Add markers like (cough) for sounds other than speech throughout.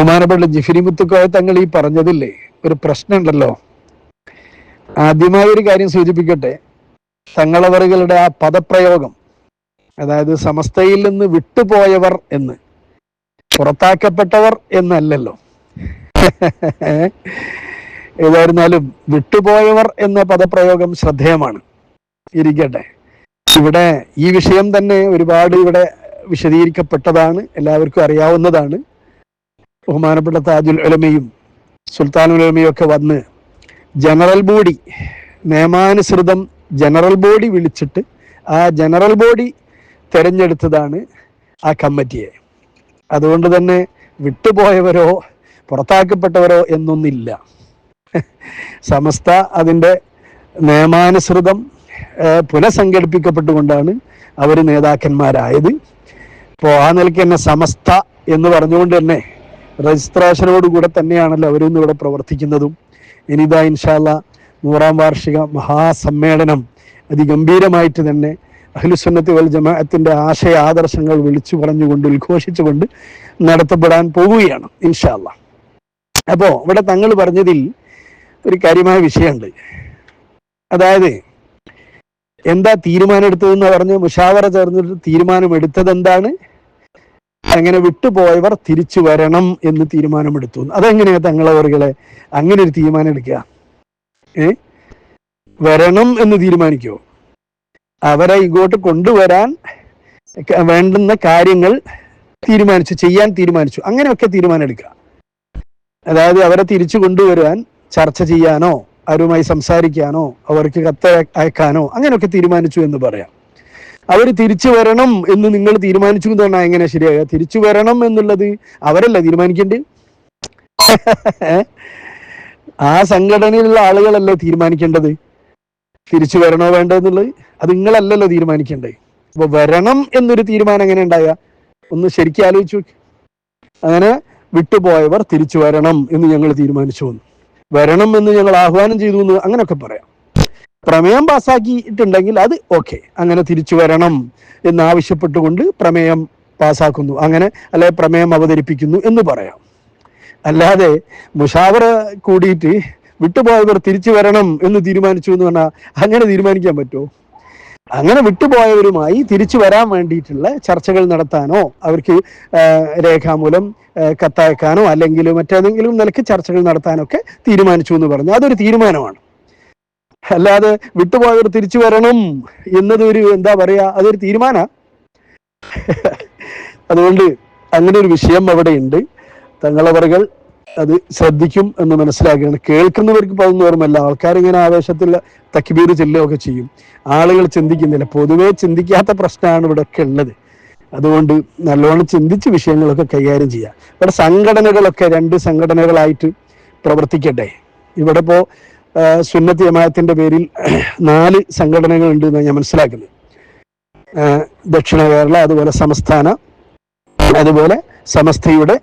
ബഹുമാനപ്പെട്ട ജിഫിരി മുത്തുക്കോയ തങ്ങൾ ഈ പറഞ്ഞതില്ലേ? ഒരു പ്രശ്നമുണ്ടല്ലോ. ആദ്യമായി ഒരു കാര്യം സൂചിപ്പിക്കട്ടെ. തങ്ങളവറുകളുടെ ആ പദപ്രയോഗം അതായത് സമസ്തയിൽ നിന്ന് വിട്ടുപോയവർ എന്ന് പുറത്താക്കപ്പെട്ടവർ എന്നല്ലല്ലോ. (laughs) ഏതായിരുന്നാലും വിട്ടുപോയവർ എന്ന പദപ്രയോഗം ശ്രദ്ധേയമാണ്. ഇരിക്കട്ടെ. ഇവിടെ ഈ വിഷയം തന്നെ ഒരുപാട് ഇവിടെ വിശദീകരിക്കപ്പെട്ടതാണ്. എല്ലാവർക്കും അറിയാവുന്നതാണ്. ബഹുമാനപ്പെട്ട താജുൽ ഉലമയും സുൽത്താൻ ഉലമയും ഒക്കെ വന്ന് ജനറൽ ബോഡി നിയമാനുസൃതം ജനറൽ ബോഡി വിളിച്ചിട്ട് ആ ജനറൽ ബോഡി തിരഞ്ഞെടുത്തതാണ് ആ കമ്മിറ്റിയെ. അതുകൊണ്ട് തന്നെ വിട്ടുപോയവരോ പുറത്താക്കപ്പെട്ടവരോ എന്നൊന്നില്ല. സമസ്ത അതിന്റെ നിയമാനുസൃതം പുനഃസംഘടിപ്പിക്കപ്പെട്ടുകൊണ്ടാണ് അവർ നേതാക്കന്മാരായത്. ഇപ്പോൾ ആ നിലയ്ക്ക് തന്നെ സമസ്ത എന്ന് പറഞ്ഞുകൊണ്ട് തന്നെ രജിസ്ട്രേഷനോടുകൂടെ തന്നെയാണല്ലോ അവരും ഇവിടെ പ്രവർത്തിക്കുന്നതും. ഇനിതാ ഇൻഷാല്ല നൂറാം വാർഷിക മഹാസമ്മേളനം അതിഗംഭീരമായിട്ട് തന്നെ അഖിലുസുന്നത്തി വൽ ജമാഅത്തിന്റെ ആശയ ആദർശങ്ങൾ വിളിച്ചു പറഞ്ഞുകൊണ്ട് ഉദ്ഘോഷിച്ചുകൊണ്ട് നടത്തപ്പെടാൻ പോവുകയാണ് ഇൻഷാല്ല അപ്പോൾ ഇവിടെ തങ്ങൾ പറഞ്ഞതിൽ ഒരു കാര്യമായ വിഷയമുണ്ട്. അതായത് എന്താ തീരുമാനം എടുത്തതെന്ന് പറഞ്ഞ് മുഷാവറ ചേർന്നിട്ട് തീരുമാനം എടുത്തത് എന്താണ് അങ്ങനെ വിട്ടുപോയവർ തിരിച്ചു വരണം എന്ന് തീരുമാനമെടുത്തു. അതെങ്ങനെയാ തങ്ങളവറുകളെ അങ്ങനെ ഒരു തീരുമാനം എടുക്കുക. ഏ? വരണം എന്ന് തീരുമാനിക്കോ? അവരെ ഇങ്ങോട്ട് കൊണ്ടുവരാൻ വേണ്ടുന്ന കാര്യങ്ങൾ തീരുമാനിച്ചു ചെയ്യാൻ തീരുമാനിച്ചു. അങ്ങനെയൊക്കെ തീരുമാനം എടുക്കുക. അതായത് അവരെ തിരിച്ചു കൊണ്ടുവരാൻ ചർച്ച ചെയ്യാനോ അവരുമായി സംസാരിക്കാനോ അവർക്ക് കത്ത് അയക്കാനോ അങ്ങനെയൊക്കെ തീരുമാനിച്ചു എന്ന് പറയാം. അവർ തിരിച്ചു വരണം എന്ന് നിങ്ങൾ തീരുമാനിച്ചു എന്ന് പറഞ്ഞാൽ എങ്ങനെ ശരിയാകുക തിരിച്ചു വരണം എന്നുള്ളത് അവരല്ല തീരുമാനിക്കേണ്ടത്? ആ സംഘടനയിലുള്ള ആളുകളല്ലേ തീരുമാനിക്കേണ്ടത്? തിരിച്ചു വരണോ വേണ്ടോ എന്നുള്ളത്? അത് നിങ്ങളല്ലല്ലോ തീരുമാനിക്കേണ്ടത്. അപ്പൊ വരണം എന്നൊരു തീരുമാനം എങ്ങനെ ഉണ്ടായ? ഒന്ന് ശരിക്കും ആലോചിച്ചു അങ്ങനെ വിട്ടുപോയവർ തിരിച്ചു വരണം എന്ന് ഞങ്ങൾ തീരുമാനിച്ചു വന്നു. വരണം എന്ന് ഞങ്ങൾ ആഹ്വാനം ചെയ്തു എന്ന് അങ്ങനെയൊക്കെ പറയാം. പ്രമേയം പാസ്സാക്കിയിട്ടുണ്ടെങ്കിൽ അത് ഓക്കെ അങ്ങനെ തിരിച്ചു വരണം എന്നാവശ്യപ്പെട്ടുകൊണ്ട് പ്രമേയം പാസ്സാക്കുന്നു. അങ്ങനെ അല്ലെ പ്രമേയം അവതരിപ്പിക്കുന്നു എന്ന് പറയാം. അല്ലാതെ മുഷാവറ കൂടിയിട്ട് വിട്ടുപോയവർ തിരിച്ചു വരണം എന്ന് തീരുമാനിച്ചു എന്ന് പറഞ്ഞാൽ അങ്ങനെ തീരുമാനിക്കാൻ പറ്റുമോ? അങ്ങനെ വിട്ടുപോയവരുമായി തിരിച്ചു വരാൻ വേണ്ടിയിട്ടുള്ള ചർച്ചകൾ നടത്താനോ അവർക്ക് രേഖാമൂലം കത്തയക്കാനോ അല്ലെങ്കിൽ മറ്റേതെങ്കിലും നിലയ്ക്ക് ചർച്ചകൾ നടത്താനൊക്കെ തീരുമാനിച്ചു എന്ന് പറഞ്ഞു. അതൊരു തീരുമാനമാണ്. അല്ലാതെ വിട്ടുപോയവർ തിരിച്ചു വരണം എന്നത് ഒരു എന്താ പറയാ അതൊരു തീരുമാന. അതുകൊണ്ട് അങ്ങനെ ഒരു വിഷയം അവിടെ ഉണ്ട് തങ്ങളവറുകൾ അത് ശ്രദ്ധിക്കും എന്ന് മനസ്സിലാക്കുകയാണ് കേൾക്കുന്നവർക്ക് ഇപ്പൊ അതൊന്നും ഓർമ്മല്ല ആൾക്കാർ ഇങ്ങനെ ആവേശത്തിൽ തക്ബീർ ചെല്ലുകയൊക്കെ ചെയ്യും. ആളുകൾ ചിന്തിക്കുന്നില്ല. പൊതുവെ ചിന്തിക്കാത്ത പ്രശ്നമാണ് ഇവിടെ ഒക്കെ ഉള്ളത്. അതുകൊണ്ട് നല്ലോണം ചിന്തിച്ച് വിഷയങ്ങളൊക്കെ കൈകാര്യം ചെയ്യാം ഇവിടെ സംഘടനകളൊക്കെ രണ്ട് സംഘടനകളായിട്ട് പ്രവർത്തിക്കട്ടെ. ഇവിടെ ഇപ്പോ സുന്നത്ത് ജമാഅത്തിന്റെ പേരിൽ നാല് സംഘടനകൾ ഉണ്ട് എന്നാണ് ഞാൻ മനസ്സിലാക്കുന്നത്. ദക്ഷിണ കേരള അതുപോലെ സംസ്ഥാന അതുപോലെ സമസ്തയുടെ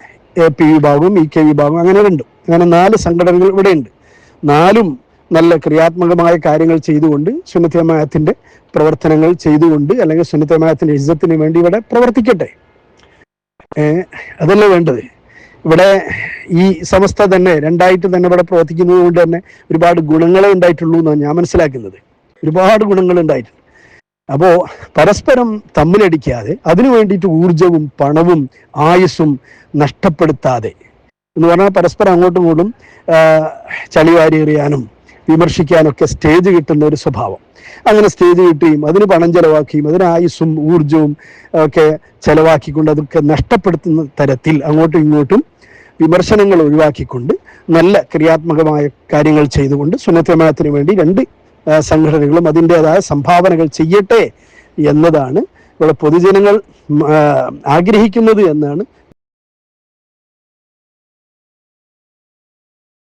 എ പി വിഭാഗവും ഇ കെ വിഭാഗവും അങ്ങനെ ഉണ്ട് അങ്ങനെ നാല് സംഘടനകൾ ഇവിടെ ഉണ്ട് നാലും നല്ല ക്രിയാത്മകമായ കാര്യങ്ങൾ ചെയ്തുകൊണ്ട് സുന്നത്ത് ജമാഅത്തിന്റെ പ്രവർത്തനങ്ങൾ ചെയ്തുകൊണ്ട് അല്ലെങ്കിൽ സുന്നത്ത് ജമാഅത്തിന്റെ ഇജ്ജത്തിന് വേണ്ടി ഇവിടെ പ്രവർത്തിക്കട്ടെ. അതല്ലേ വേണ്ടത്? ഇവിടെ ഈ സമസ്ത തന്നെ രണ്ടായിട്ട് തന്നെ ഇവിടെ പ്രവർത്തിക്കുന്നത് കൊണ്ട് തന്നെ ഒരുപാട് ഗുണങ്ങളെ ഉണ്ടായിട്ടുള്ളൂ എന്നാണ് ഞാൻ മനസ്സിലാക്കുന്നത്. ഒരുപാട് ഗുണങ്ങൾ ഉണ്ടായിട്ടുണ്ട്. അപ്പോ പരസ്പരം തമ്മിലടിക്കാതെ അതിനു വേണ്ടിയിട്ട് ഊർജവും പണവും ആയുസ്സും നഷ്ടപ്പെടുത്താതെ എന്ന് പറഞ്ഞാൽ പരസ്പരം അങ്ങോട്ടും ഇങ്ങോട്ടും ചളിവാരി എറിയാനും വിമർശിക്കാനൊക്കെ സ്റ്റേജ് കിട്ടുന്ന ഒരു സ്വഭാവം. അങ്ങനെ സ്റ്റേജ് കിട്ടുകയും അതിന് പണം ചെലവാക്കിയും അതിന് ആയുസ്സും ഊർജവും ഒക്കെ ചെലവാക്കിക്കൊണ്ട് അതൊക്കെ നഷ്ടപ്പെടുത്തുന്ന തരത്തിൽ അങ്ങോട്ടും ഇങ്ങോട്ടും വിമർശനങ്ങൾ ഒഴിവാക്കിക്കൊണ്ട് നല്ല ക്രിയാത്മകമായ കാര്യങ്ങൾ ചെയ്തുകൊണ്ട് സുന്നത്തമാത്തിന് വേണ്ടി രണ്ട് സംഘടനകളും അതിന്റെതായ സംഭാവനകൾ ചെയ്യട്ടെ എന്നതാണ് ഇവിടെ പൊതുജനങ്ങൾ ആഗ്രഹിക്കുന്നത് എന്നാണ്